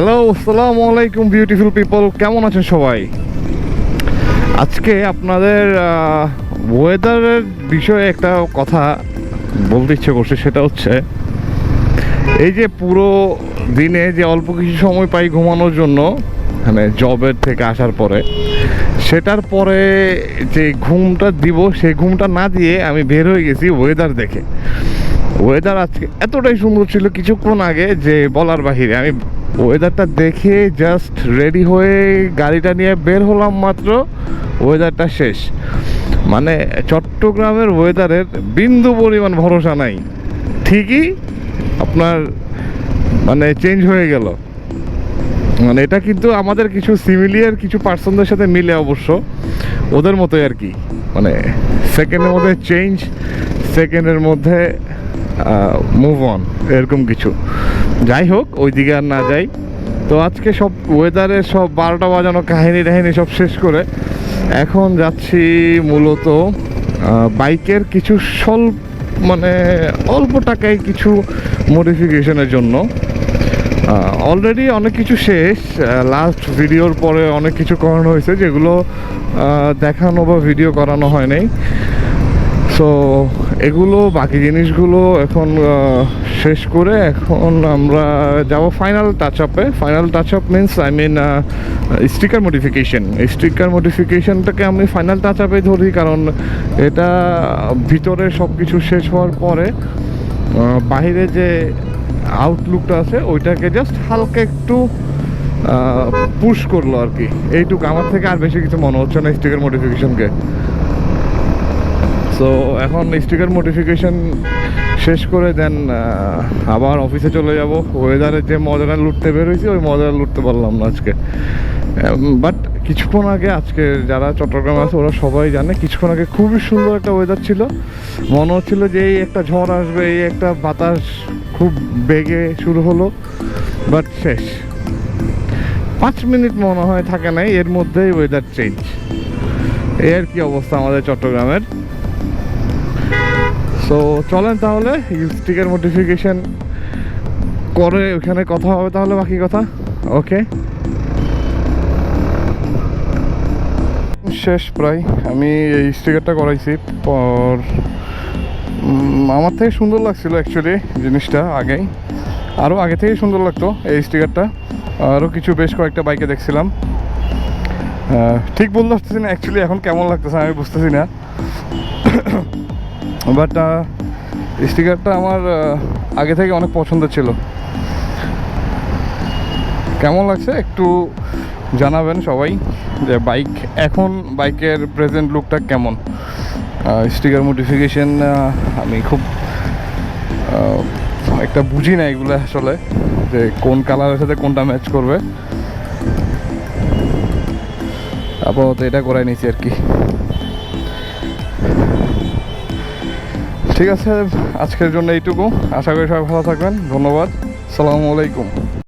Hello আসসালামু আলাইকুম beautiful people কেমন আছেন সবাই? আজকে আপনাদের ওয়েদারের বিষয়ে একটা কথা বলতে ইচ্ছে করছে, সেটা হচ্ছে, এই যে পুরো দিনে যে অল্প কিছু সময় পাই ঘুমানোর জন্য মানে জবের থেকে আসার পরে, সেটার পরে যে ঘুমটা দিব, সেই ঘুমটা না দিয়ে আমি বের হয়ে গেছি ওয়েদার দেখে। ওয়েদার আজকে এতটাই সুন্দর ছিল কিছুক্ষণ আগে যে বলার বাহিরে, আমি ওয়েদারটা দেখে জাস্ট রেডি হয়ে গাড়িটা নিয়ে বের হলাম মাত্র। ওয়েদারটা শেষ। মানে চট্টগ্রামের ওয়েদারের বিন্দু পরিমাণ ভরসা নাই। ঠিকই আপনার মানে চেঞ্জ হয়ে গেল। মানে এটা কিন্তু আমাদের কিছু সিমিলিয়ার কিছু পার্সনদের সাথে মিলে অবশ্য। ওদের মতোই আর কি। মানে সেকেন্ডের মধ্যে চেঞ্জ সেকেন্ডের মধ্যে মুভ অন এরকম কিছু। যাই হোক ওই দিকে আর না যাই। তো আজকে সব ওয়েদারের সব বারোটা বাজানো কাহিনী টাহিনী সব শেষ করে এখন যাচ্ছি মূলত বাইকের কিছু স্বল্প মানে অল্প টাকায় কিছু মডিফিকেশনের জন্য। অলরেডি অনেক কিছু শেষ লাস্ট ভিডিওর পরে অনেক কিছু করানো হয়েছে, যেগুলো দেখানো বা ভিডিও করানো হয় নাই। সো এগুলো, বাকি জিনিসগুলো এখন শেষ করে এখন আমরা যাব ফাইনাল টাচ আপে final touch up means I mean sticker modification sticker মডিফিকেশনটাকে আমি ফাইনাল টাচ আপে ধরি কারণ এটা ভিতরে সব কিছু শেষ হওয়ার পরে বাইরে যে আউটলুকটা আছে, ওইটাকে জাস্ট হালকা একটু পুশ করল আর কি। এইটুকু। আমার থেকে আর বেশি কিছু মনে হচ্ছে না স্টিকার মডিফিকেশনকে সো এখন স্টিকার মডিফিকেশন শেষ করে দেন আবার অফিসে চলে যাব। ওয়েদারের যে মজাটা লুটতে বেরোইছি, ওই মজাটা লুটতে পারলাম না আজকে। বাট কিছুক্ষণ আগে আজকে যারা চট্টগ্রামে আছে, ওরা সবাই জানে, কিছুক্ষণ আগে খুবই সুন্দর একটা ওয়েদার ছিল। মনে হচ্ছিল যে এই একটা ঝড় আসবে, এই একটা বাতাস খুব বেগে শুরু হলো বাট শেষ। পাঁচ মিনিট মনে হয় থাকে নাই, এর মধ্যেই ওয়েদার চেঞ্জ এর কি অবস্থা আমাদের চট্টগ্রামের? সো চলেন তাহলে স্টিকার মডিফিকেশন করে ওখানে কথা হবে তাহলে বাকি কথা। ওকে শেষ প্রায়। আমি এই স্টিকারটা করাইছি পর আমার থেকে সুন্দর লাগছিল অ্যাকচুয়ালি জিনিসটা আগেই। আরও আগে থেকেই সুন্দর লাগতো এই স্টিকারটা আরও কিছু বেশ কয়েকটা বাইকে দেখছিলাম। ঠিক বলতে পারতেছি না অ্যাকচুয়ালি এখন কেমন লাগতেছে আমি বুঝতেছি না। বাট স্টিকারটা আমার আগে থেকে অনেক পছন্দ ছিল। কেমন লাগছে একটু জানাবেন সবাই যে বাইক এখন বাইকের প্রেজেন্ট লুকটা কেমন? স্টিকার মডিফিকেশন আমি খুব একটা বুঝি না এগুলো আসলে, যে কোন কালারের সাথে কোনটা ম্যাচ করবে। আপাতত এটা করাই নিয়েছি আর কি। ঠিক আছে আজকের জন্য এইটুকু। আশা করি সবাই ভালো থাকবেন। ধন্যবাদ। সালামু আলাইকুম।